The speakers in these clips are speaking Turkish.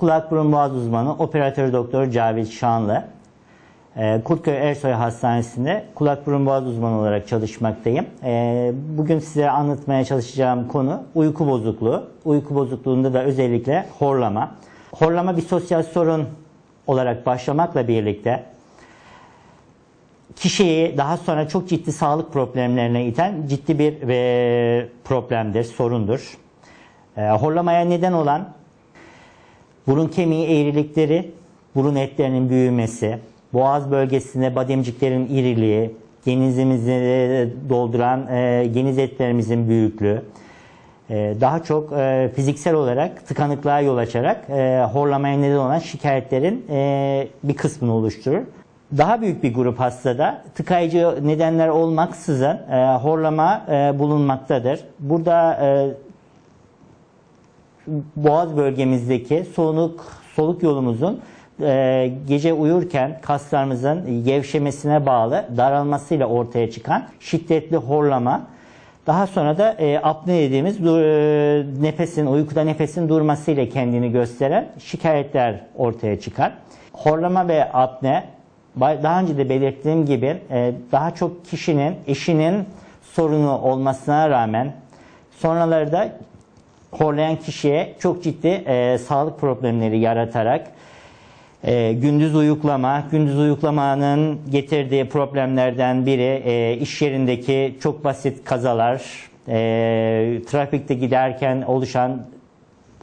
kulak burun boğaz uzmanı operatör doktor Cavit Şanlı. Ee, Kurtköy Ersoy Hastanesi'nde kulak burun boğaz uzmanı olarak çalışmaktayım. Ee, Bugün size anlatmaya çalışacağım konu uyku bozukluğu. Uyku bozukluğunda da özellikle horlama. Horlama bir sosyal sorun olarak başlamakla birlikte kişiyi daha sonra çok ciddi sağlık problemlerine iten ciddi bir e, problemdir, sorundur. E, horlamaya neden olan burun kemiği eğrilikleri, burun etlerinin büyümesi, boğaz bölgesinde bademciklerin iriliği, genizimizi dolduran e, geniz etlerimizin büyüklüğü, e, daha çok e, fiziksel olarak tıkanıklığa yol açarak e, horlamaya neden olan şikayetlerin e, bir kısmını oluşturur. Daha büyük bir grup hastada tıkayıcı nedenler olmaksızın e, horlama e, bulunmaktadır. Burada e, boğaz bölgemizdeki solunuk soluk yolumuzun e, gece uyurken kaslarımızın gevşemesine bağlı daralmasıyla ortaya çıkan şiddetli horlama daha sonra da e, apne dediğimiz du- e, nefesin uykuda nefesin durmasıyla kendini gösteren şikayetler ortaya çıkar. Horlama ve apne daha önce de belirttiğim gibi e, daha çok kişinin eşinin sorunu olmasına rağmen sonraları da horlayan kişiye çok ciddi e, sağlık problemleri yaratarak e, gündüz uyuklama, gündüz uyuklamanın getirdiği problemlerden biri e, iş yerindeki çok basit kazalar, e, trafikte giderken oluşan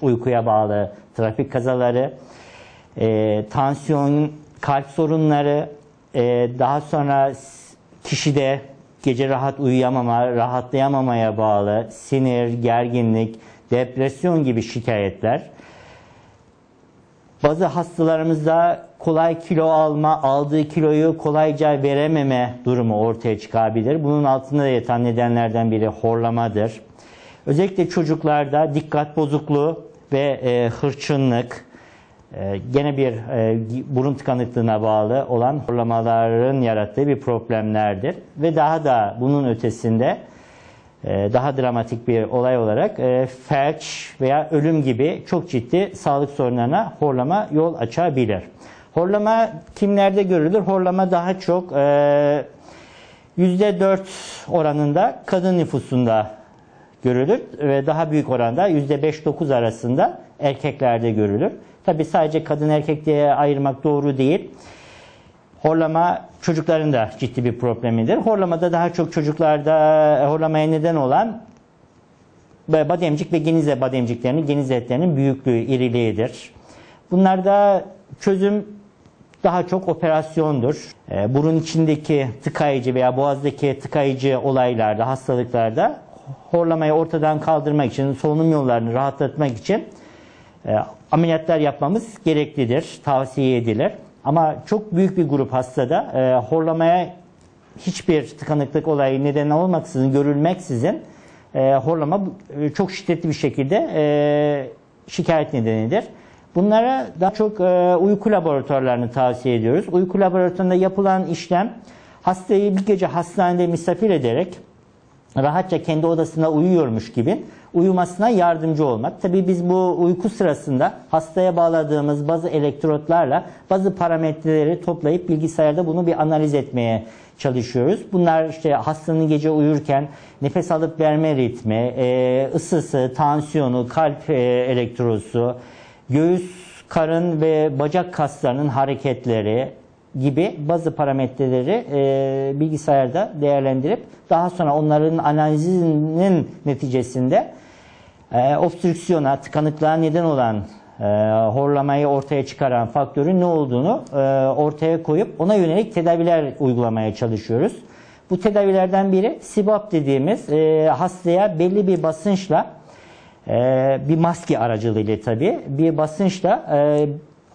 uykuya bağlı trafik kazaları, e, tansiyon, kalp sorunları, e, daha sonra kişide gece rahat uyuyamama, rahatlayamamaya bağlı sinir, gerginlik, depresyon gibi şikayetler. Bazı hastalarımızda kolay kilo alma, aldığı kiloyu kolayca verememe durumu ortaya çıkabilir. Bunun altında yatan nedenlerden biri horlamadır. Özellikle çocuklarda dikkat bozukluğu ve e, hırçınlık, e, gene bir e, burun tıkanıklığına bağlı olan horlamaların yarattığı bir problemlerdir. Ve daha da bunun ötesinde e, daha dramatik bir olay olarak e, felç veya ölüm gibi çok ciddi sağlık sorunlarına horlama yol açabilir. Horlama kimlerde görülür? Horlama daha çok e, %4 oranında kadın nüfusunda görülür ve daha büyük oranda %5-9 arasında erkeklerde görülür. Tabi sadece kadın erkek diye ayırmak doğru değil. Horlama çocukların da ciddi bir problemidir. Horlamada daha çok çocuklarda e, horlamaya neden olan bademcik ve genize bademciklerinin, geniz etlerinin büyüklüğü, iriliğidir. Bunlarda çözüm daha çok operasyondur. E, burun içindeki tıkayıcı veya boğazdaki tıkayıcı olaylarda, hastalıklarda horlamayı ortadan kaldırmak için, solunum yollarını rahatlatmak için e, ameliyatlar yapmamız gereklidir, tavsiye edilir. Ama çok büyük bir grup hastada e, horlamaya hiçbir tıkanıklık olayı neden olmaksızın, görülmeksizin e, horlama e, çok şiddetli bir şekilde e, şikayet nedenidir. Bunlara daha çok e, uyku laboratuvarlarını tavsiye ediyoruz. Uyku laboratuvarında yapılan işlem hastayı bir gece hastanede misafir ederek rahatça kendi odasında uyuyormuş gibi uyumasına yardımcı olmak. Tabii biz bu uyku sırasında hastaya bağladığımız bazı elektrotlarla bazı parametreleri toplayıp bilgisayarda bunu bir analiz etmeye çalışıyoruz. Bunlar işte hastanın gece uyurken nefes alıp verme ritmi, e, ısısı, tansiyonu, kalp e, elektrosu, göğüs, karın ve bacak kaslarının hareketleri, gibi bazı parametreleri e, bilgisayarda değerlendirip daha sonra onların analizinin neticesinde e, obstrüksiyona, tıkanıklığa neden olan e, horlamayı ortaya çıkaran faktörün ne olduğunu e, ortaya koyup ona yönelik tedaviler uygulamaya çalışıyoruz. Bu tedavilerden biri SIBOP dediğimiz e, hastaya belli bir basınçla e, bir maske aracılığıyla tabii bir basınçla e,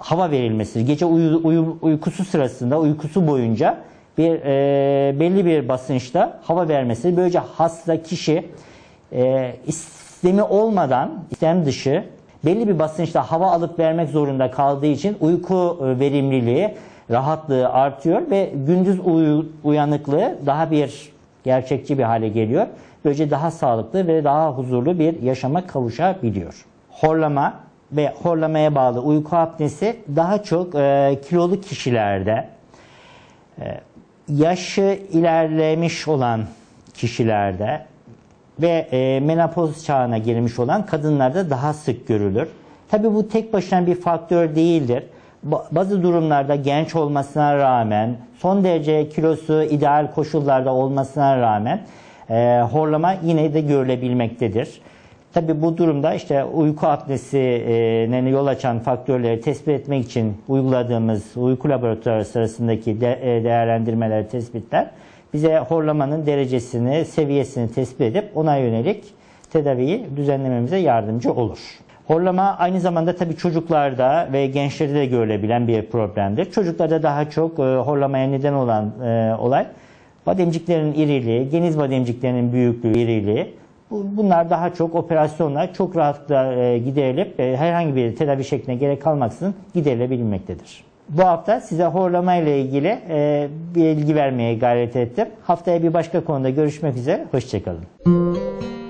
hava verilmesi, gece uyu, uyu, uykusu sırasında, uykusu boyunca bir e, belli bir basınçta hava vermesi. Böylece hasta kişi e, istemi olmadan, istem dışı belli bir basınçta hava alıp vermek zorunda kaldığı için uyku e, verimliliği, rahatlığı artıyor ve gündüz uyu, uyanıklığı daha bir gerçekçi bir hale geliyor. Böylece daha sağlıklı ve daha huzurlu bir yaşama kavuşabiliyor. Horlama ve horlamaya bağlı uyku apnesi daha çok e, kilolu kişilerde, e, yaşı ilerlemiş olan kişilerde ve e, menopoz çağına girmiş olan kadınlarda daha sık görülür. Tabi bu tek başına bir faktör değildir. Ba- Bazı durumlarda genç olmasına rağmen, son derece kilosu ideal koşullarda olmasına rağmen e, horlama yine de görülebilmektedir. Tabi bu durumda işte uyku apnesine yol açan faktörleri tespit etmek için uyguladığımız uyku laboratuvarı sırasındaki de- e, değerlendirmeler, tespitler bize horlamanın derecesini, seviyesini tespit edip ona yönelik tedaviyi düzenlememize yardımcı olur. Horlama aynı zamanda tabii çocuklarda ve gençlerde de görülebilen bir problemdir. Çocuklarda daha çok e, horlamaya neden olan e, olay bademciklerin iriliği, geniz bademciklerinin büyüklüğü, iriliği. Bu- Bunlar daha çok operasyonla çok rahatlıkla e, giderilip e, herhangi bir tedavi şekline gerek kalmaksızın giderilebilmektedir. Bu hafta size horlama ile ilgili e, bilgi vermeye gayret ettim. Haftaya bir başka konuda görüşmek üzere. Hoşçakalın.